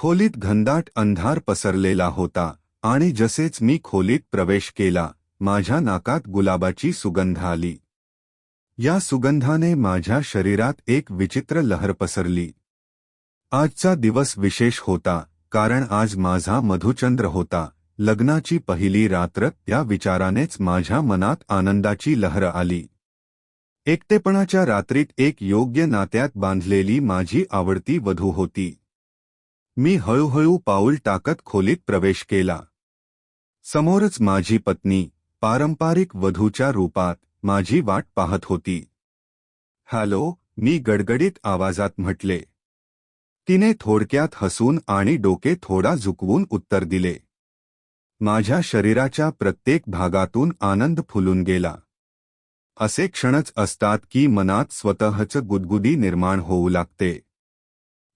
खोलीत घनदाट अंधार पसरलेला होता आणि जसेच मी खोलीत प्रवेश केला माझ्या नाकात गुलाबाची सुगंध आली. या सुगंधाने माझ्या शरीरात एक विचित्र लहर पसरली. आजचा दिवस विशेष होता कारण आज माझा मधुचंद्र होता. लग्नाची पहिली रात्र त्या विचारानेच माझ्या मनात आनंदाची लहर आली. एकटेपणाच्या रात्रीत एक योग्य नात्यात बांधलेली माझी आवडती वधू होती. मी हळूहळू पाऊल टाकत खोलीत प्रवेश केला. समोरच माझी पत्नी पारंपारिक वधूच्या रूपात माझी वाट पाहत होती. हॅलो मी गडगडीत आवाजात म्हटले. तिने थोडक्यात हसून आणि डोके थोडा झुकवून उत्तर दिले. माझ्या शरीराच्या प्रत्येक भागातून आनंद फुलून गेला. असे क्षणच असतात की मनात स्वतःच गुदगुदी निर्माण होऊ लागते.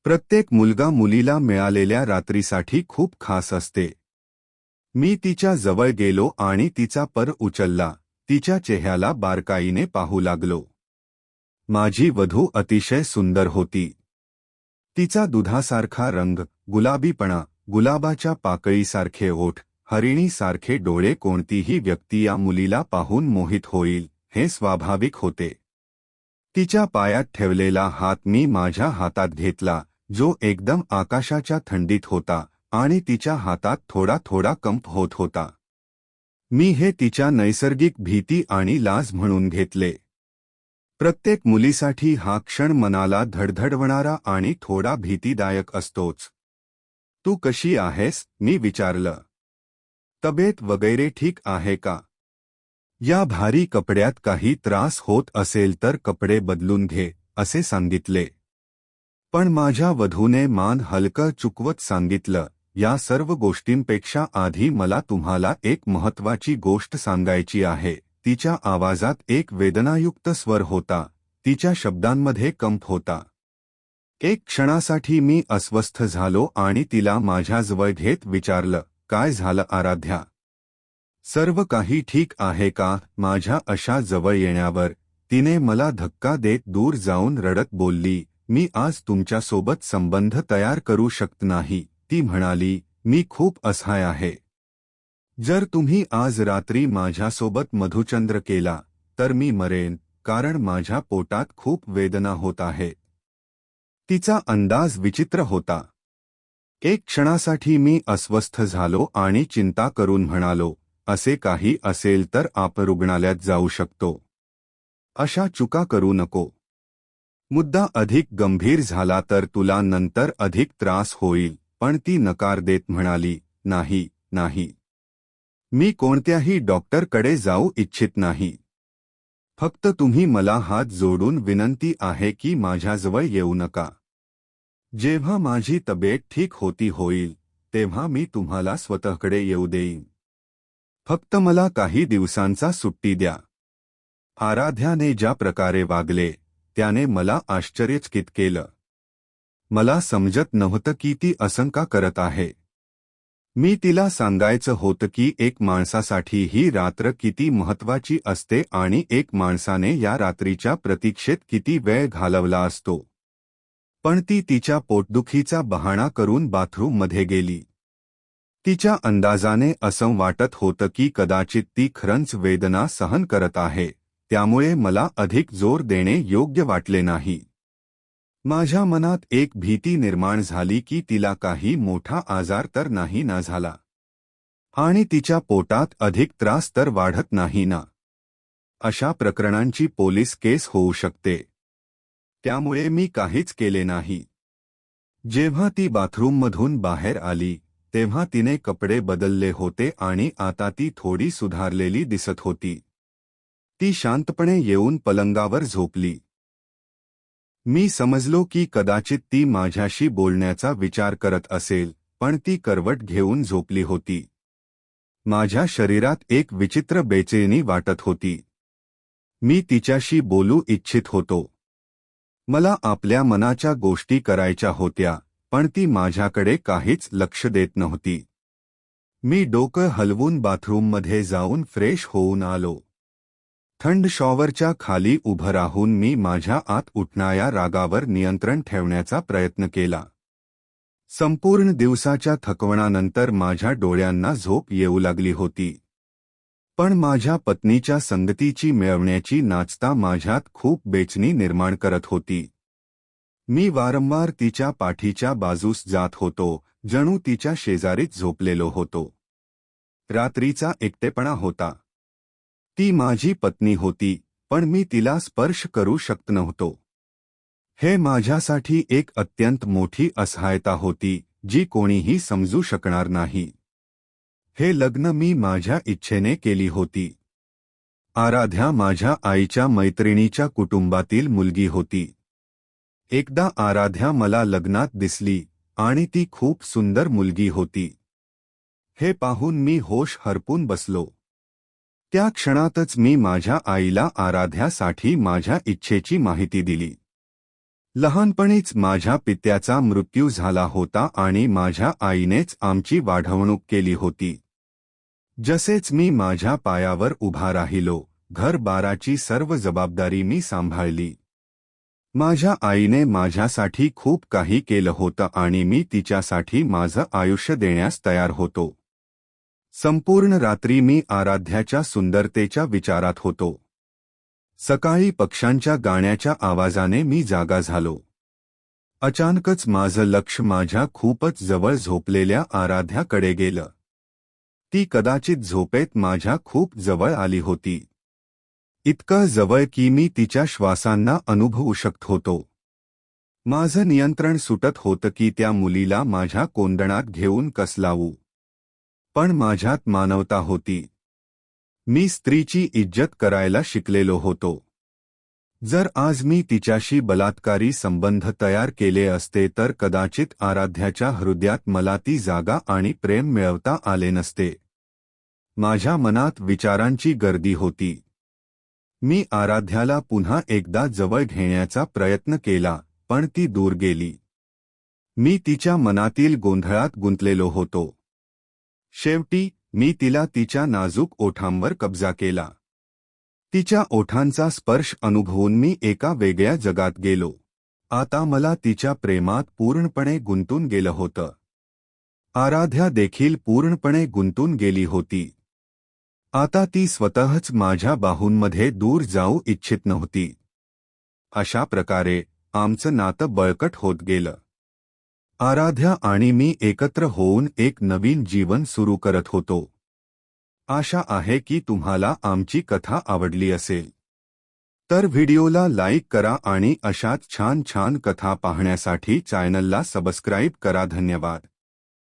प्रत्येक मुलगा मुलीला मिळालेल्या रात्रीसाठी खूप खास असते. मी तिच्या जवळ गेलो आणि तिचा पर उचलला. तिच्या चेहऱ्याला बारकाईने पाहू लागलो. माझी वधू अतिशय सुंदर होती. तिचा दुधासारखा रंग गुलाबीपणा गुलाबाच्या पाकळीसारखे ओठ हरिणीसारखे डोळे कोणतीही व्यक्ती या मुलीला पाहून मोहित होईल हे स्वाभाविक होते. तिच्या पायात ठेवलेला हात मी माझ्या हातात घेतला. जो एकदम आकाशाच्या थंडीत होता आणि तिच्या हातात थोडा थोडा कंप होत होता. मी हे तिच्या नैसर्गिक भीती आणि लाज म्हणून घेतले. प्रत्येक मुलीसाठी हा क्षण मनाला धडधडवणारा आणि थोडा भीतीदायक असतोच. तू कशी आहेस? मी विचारलं. तब्येत वगैरे ठीक आहे का? या भारी कपड्यात काही त्रास होत असेल तर कपडे बदलून घे असे सांगितले. पण माझ्या वधूने मान हलकं चुकवत सांगितलं. या सर्व गोष्टींपेक्षा आधी मला तुम्हाला एक महत्वाची गोष्ट सांगायची आहे. तिच्या आवाजात एक वेदनायुक्त स्वर होता. तिच्या शब्दांमध्ये कंप होता. एक क्षणासाठी मी अस्वस्थ झालो आणि तिला माझ्याजवळ घेत विचारलं काय झालं आराध्या? सर्व काही ठीक आहे का? माझ्या अशा जवळ येण्यावर तिने मला धक्का देत दूर जाऊन रडत बोलली. मी आज तुमच्यासोबत संबंध तयार करू शकत नाही. ती म्हणाली मी खूप असहाय आहे. जर तुम्ही आज रात्री माझ्यासोबत मधुचंद्र केला तर मी मरेन कारण माझ्या पोटात खूप वेदना होत आहे. तिचा अंदाज विचित्र होता. एक क्षणासाठी मी अस्वस्थ झालो आणि चिंता करून म्हणालो असे काही असेल तर आप रुग्णालयात जाऊ शकतो. अशा चुका करू नको. मुद्दा अधिक गंभीर झाला तर तुला नंतर अधिक त्रास होईल. पण ती नकार देत म्हणाली, नाही नाही. मी कोणत्याही डॉक्टरकडे जाऊ इच्छित नाही. फक्त तुम्ही मला हात जोडून विनंती आहे की माझ्याजवळ येऊ नका. जेव्हा माझी तब्येत ठीक होती होईल, तेव्हा मी तुम्हाला स्वतःकडे येऊ देईन. फक्त मला काही दिवसांचा सुट्टी द्या. आराध्याने ज्या प्रकारे वागले त्याने मला आश्चर्यचकित केलं. मला समजत नव्हतं की ती असंका करत आहे. मी तिला सांगायचं होतं की एक माणसासाठी ही रात्र किती महत्वाची असते आणि एक माणसाने या रात्रीच्या प्रतीक्षेत किती वेळ घालवला असतो. पण ती तिच्या पोटदुखीचा बहाणा करून बाथरूममध्ये गेली. तिच्या अंदाजाने असं वाटत होतं की कदाचित ती खरंच वेदना सहन करत आहे. त्यामुळे मला अधिक जोर देणे योग्य वाटले नाही. माझ्या मनात एक भीती निर्माण झाली की तिला काही मोठा आजार तर नाही ना झाला. आणि तिच्या पोटात अधिक त्रास तर वाढत नाही ना. अशा प्रकरणांची पोलीस केस होऊ शकते. त्यामुळे मी काहीच केले नाही. जेव्हा ती बाथरूममधून बाहेर आली तेव्हा तिने कपडे बदलले होते आणि आता ती थोडी सुधारलेली दिसत होती. ती शांतपणे येऊन पलंगावर झोपली. मी समजलो की कदाचित ती माझ्याशी बोलण्याचा विचार करत असेल पण ती करवट घेऊन झोपली होती. माझ्या शरीरात एक विचित्र बेचैनी वाटत होती. मी तिच्याशी बोलू इच्छित होतो. मला आपल्या मनाच्या गोष्टी करायच्या होत्या पण ती माझ्याकडे काहीच लक्ष देत नव्हती. मी डोकं हलवून बाथरूममध्ये जाऊन फ्रेश होऊन आलो. थंड शॉवरच्या खाली उभं राहून मी माझ्या आत उठणाऱ्या रागावर नियंत्रण ठेवण्याचा प्रयत्न केला. संपूर्ण दिवसाच्या थकवणानंतर माझ्या डोळ्यांना झोप येऊ लागली होती. पण माझ्या पत्नीच्या संगतीची मिळवण्याची नाचता माझ्यात खूप बेचणी निर्माण करत होती. मी वारंवार तिच्या पाठीच्या बाजूस जात होतो जणू तिच्या शेजारीच झोपलेलो होतो. रात्रीचा एकटेपणा होता. ती माझी पत्नी होती पण मी तिला स्पर्श करू शकत नव्हतो. हे माझ्यासाठी एक अत्यंत मोठी असहायता होती जी कोणीही समजू शकणार नाही. हे लग्न मी माझ्या इच्छेने केली होती. आराध्या माझ्या आईच्या मैत्रिणीच्या कुटुंबातील मुलगी होती. एकदा आराध्या मला लग्नात दिसली आणि ती खूप सुंदर मुलगी होती. हे पाहून मी होश हरपून बसलो. त्या क्षणातच मी माझ्या आईला आराध्यासाठी माझ्या इच्छेची माहिती दिली. लहानपणीच माझ्या पित्याचा मृत्यू झाला होता आणि माझ्या आईनेच आमची वाढवणूक केली होती. जसेच मी माझ्या पायावर उभा राहिलो घरबाराची सर्व जबाबदारी मी सांभाळली. माझ्या आईने माझ्यासाठी खूप काही केलं होतं आणि मी तिच्यासाठी माझं आयुष्य देण्यास तयार होतो. संपूर्ण रात्री मी आराध्याच्या सुंदरतेच्या विचारात होतो. सकाळी पक्ष्यांच्या गाण्याच्या आवाजाने मी जागा झालो. अचानकच माझं लक्ष माझ्या खूपच जवळ झोपलेल्या आराध्याकडे गेलं. ती कदाचित झोपेत माझ्या खूप जवळ आली होती. इतकं जवळ की मी तिच्या श्वासांना अनुभवू शकत होतो. माझं नियंत्रण सुटत होतं की त्या मुलीला माझ्या कोंदणात घेऊन कसलावू. पण माझ्यात मानवता होती. मी स्त्रीची इज्जत करायला शिकलेलो होतो. जर आज मी तिच्याशी बलात्कारी संबंध तयार केले असते तर कदाचित आराध्याच्या हृदयात मला ती जागा आणि प्रेम मिळवता आले नसते. माझ्या मनात विचारांची गर्दी होती. मी आराध्याला पुन्हा एकदा जवळ घेण्याचा प्रयत्न केला पण ती दूर गेली. मी तिच्या मनातील गोंधळात गुंतलेलो होतो. शेवटी मी तिला तिच्या नाजूक ओठांवर कब्जा केला. तिच्या ओठांचा स्पर्श अनुभवून मी एका वेगळ्या जगात गेलो. आता मला तिच्या प्रेमात पूर्णपणे गुंतून गेलं होतं. आराध्या देखील पूर्णपणे गुंतून गेली होती. आता ती स्वतःच माझ्या बाहूंमध्ये दूर जाऊ इच्छित नव्हती. अशा प्रकारे आमचं नातं बळकट होत गेलं. आराध्या आणि मी एकत्र होऊन एक नवीन जीवन सुरू करत होतो. आशा आहे की तुम्हाला आमची कथा आवडली असेल. तर व्हिडिओला लाईक करा आणि अशाच छान छान कथा पाहण्यासाठी चॅनलला सबस्क्राईब करा. धन्यवाद.